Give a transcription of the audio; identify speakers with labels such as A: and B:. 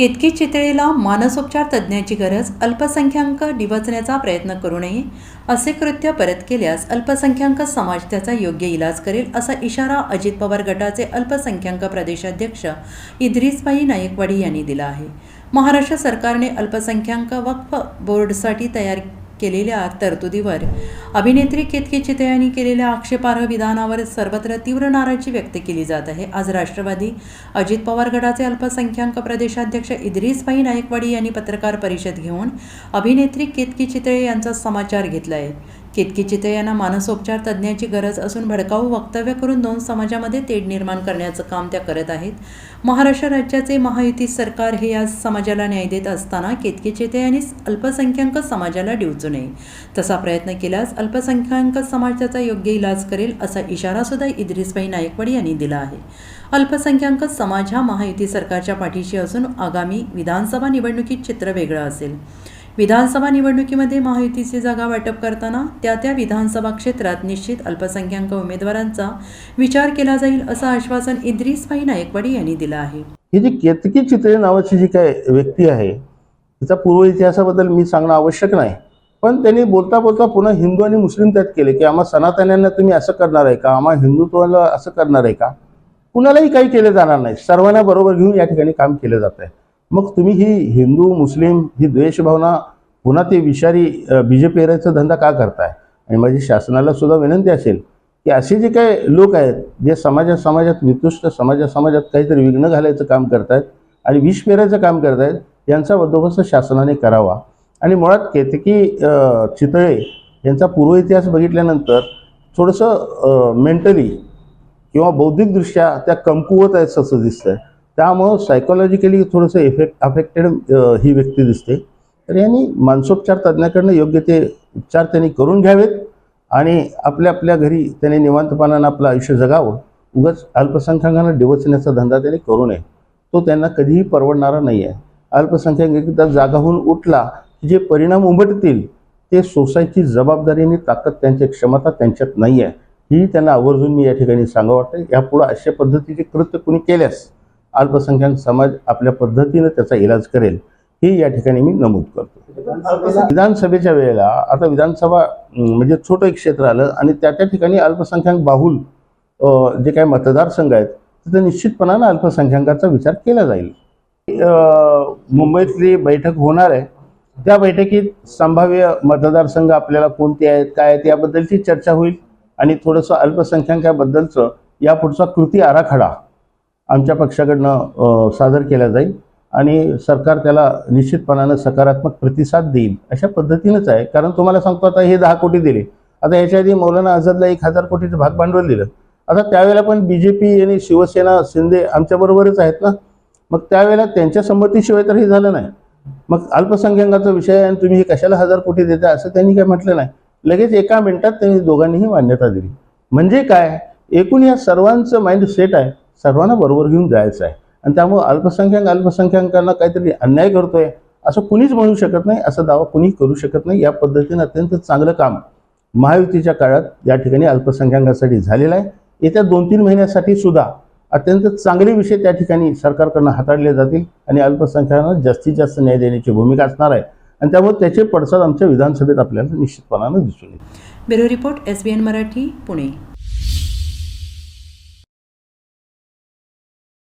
A: केतकी चितळेला मानसोपचार तज्ज्ञाची गरज अल्पसंख्याक डिवचण्याचा प्रयत्न करू नये असे कृत्य परत केल्यास अल्पसंख्याक समाज त्याचा योग्य इलाज करेल असा इशारा अजित पवार गटाचे अल्पसंख्याक प्रदेशाध्यक्ष इद्रिसबाई नायकवाडी यांनी दिला आहे. महाराष्ट्र सरकारने अल्पसंख्याक वक्फ बोर्डसाठी तयार केलेल्या तरतुदीवर. अभिनेत्री केतकी चिते यांनी केलेल्या आक्षेपार्ह विधानावर सर्वत्र तीव्र नाराजी व्यक्त केली जात आहे. आज राष्ट्रवादी अजित पवार गटाचे अल्पसंख्याक प्रदेशाध्यक्ष इद्रिसभाई नायकवाडी यांनी पत्रकार परिषद घेऊन अभिनेत्री केतकी चितळे यांचा समाचार घेतला आहे केतकी यांना मानसोपचार तज्ज्ञाची गरज असून भडकाऊ वक्तव्य करून दोन समाजामध्ये तेढ निर्माण करण्याचं काम त्या करत आहेत. महाराष्ट्र राज्याचे महायुती सरकार हे या समाजाला न्याय देत असताना केतकी यांनी अल्पसंख्याक समाजाला डिवचू नये. तसा प्रयत्न केल्यास अल्पसंख्याक समाज त्याचा योग्य इलाज करेल असा इशारासुद्धा इद्रिसबाई नायकवाड यांनी दिला आहे. अल्पसंख्याक समाज हा महायुती सरकारच्या पाठीशी असून आगामी विधानसभा निवडणुकीत चित्र वेगळं असेल. विधानसभा निवडणुकीमध्ये महायुतीची जागा वाटप करताना त्या त्या विधानसभा क्षेत्रात निश्चित अल्पसंख्याक उमेदवारांचा विचार केला जाईल असं आश्वासन इद्रिसभाई नायकवाडी यांनी दिलं आहे.
B: ही जी केतकी चित्रे नावाची जी काय व्यक्ती आहे तिचा पूर्व इतिहासाबद्दल मी सांगणं आवश्यक नाही. पण त्यांनी बोलता बोलता पुन्हा हिंदू आणि मुस्लिम त्यात केले की आम्हा सनातन्यांना तुम्ही असं करणार आहे का? आम्हा हिंदुत्वाला असं करणार आहे का? कुणालाही काही केलं जाणार नाही. सर्वांना बरोबर घेऊन या ठिकाणी काम केलं जात आहे मग तुम्ही ही हिंदू मुस्लिम ही द्वेषभावना पुन्हा ते विषारी बीजे पेरायचा धंदा का करताय? आणि माझी शासनाला सुद्धा विनंती असेल की असे जे काही लोक आहेत जे समाजा समाजात निकृष्ट समाजा समाजात काहीतरी विघ्न घालायचं काम करतायत आणि विष पेरायचं काम करतायत यांचा बंदोबस्त शासनाने करावा. आणि मुळात केतकी चितळे यांचा पूर्व इतिहास बघितल्यानंतर थोडंसं मेंटली किंवा बौद्धिकदृष्ट्या त्या कमकुवत आहेत असं दिसतंय. त्यामुळं सायकोलॉजिकली थोडंसं इफेक्ट अफेक्टेड ही व्यक्ती दिसते. तर यांनी मानसोपचार तज्ज्ञाकडनं योग्य ते उपचार त्यांनी करून घ्यावेत आणि आपल्या आपल्या घरी त्याने निवांतपणानं आपलं आयुष्य जगावं. उगाच अल्पसंख्याकांना डिवचण्याचा धंदा त्यांनी करू नये. तो त्यांना कधीही परवडणारा नाही आहे. अल्पसंख्याकांकदा जागाहून उठला की जे परिणाम उमटतील ते सोसायची जबाबदारी आणि ताकद त्यांची क्षमता त्यांच्यात नाही आहे ही त्यांना आवर्जून मी या ठिकाणी सांगावं वाटतं यापुढं अशा पद्धतीचे कृत्य कुणी केल्यास अल्पसंख्याक समाज आपल्या पद्धतीनं त्याचा इलाज करेल हे या ठिकाणी मी नमूद करतो. विधानसभेच्या वेळेला आता विधानसभा म्हणजे छोटं एक क्षेत्र आलं आणि त्या त्या ठिकाणी अल्पसंख्याक बाहुल जे काही मतदारसंघ आहेत तिथे निश्चितपणानं अल्पसंख्याकाचा विचार केला जाईल. मुंबईतली बैठक होणार आहे. त्या बैठकीत संभाव्य मतदारसंघ आपल्याला कोणते आहेत काय आहेत याबद्दलची चर्चा होईल आणि थोडंसं अल्पसंख्याकाबद्दलचं यापुढचा कृती आराखडा आमच्या पक्षाकडनं सादर केला जाईल आणि सरकार त्याला निश्चितपणानं सकारात्मक प्रतिसाद देईल अशा पद्धतीनंच आहे. कारण तुम्हाला सांगतो आता हे दहा कोटी दिले. आता याच्या आधी मौलाना आझादला एक हजार कोटीचं भाग भांडवल दिलं. आता त्यावेळेला पण बी जे पी आणि शिवसेना शिंदे आमच्याबरोबरच आहेत ना? मग त्यावेळेला त्यांच्या संमतीशिवाय तर हे झालं नाही. मग अल्पसंख्याकाचा विषय आहे आणि तुम्ही हे कशाला हजार कोटी देता असं त्यांनी काय म्हटलं नाही. लगेच एका मिनिटात त्यांनी दोघांनीही मान्यता दिली. म्हणजे काय? एकूण या सर्वांचं माइंड सेट आहे. सर्वांना बरोबर घेऊन जायचं आहे. आणि त्यामुळे अल्पसंख्याक अल्पसंख्याकांना काहीतरी अन्याय करतोय असं कुणीच म्हणू शकत नाही असा दावा कुणी करू शकत नाही. या पद्धतीनं अत्यंत चांगलं काम महायुतीच्या काळात या ठिकाणी अल्पसंख्याकांसाठी झालेलं आहे. येत्या दोन तीन महिन्यासाठी सुद्धा अत्यंत चांगले विषय त्या ठिकाणी सरकारकडनं हाताळले जातील आणि अल्पसंख्याकांना जास्तीत जास्त न्याय देण्याची भूमिका असणार आहे. आणि त्यामुळे त्याचे पडसाद आमच्या विधानसभेत आपल्याला निश्चितपणानं दिसून येईल
A: bureau report S B N Marathi Pune.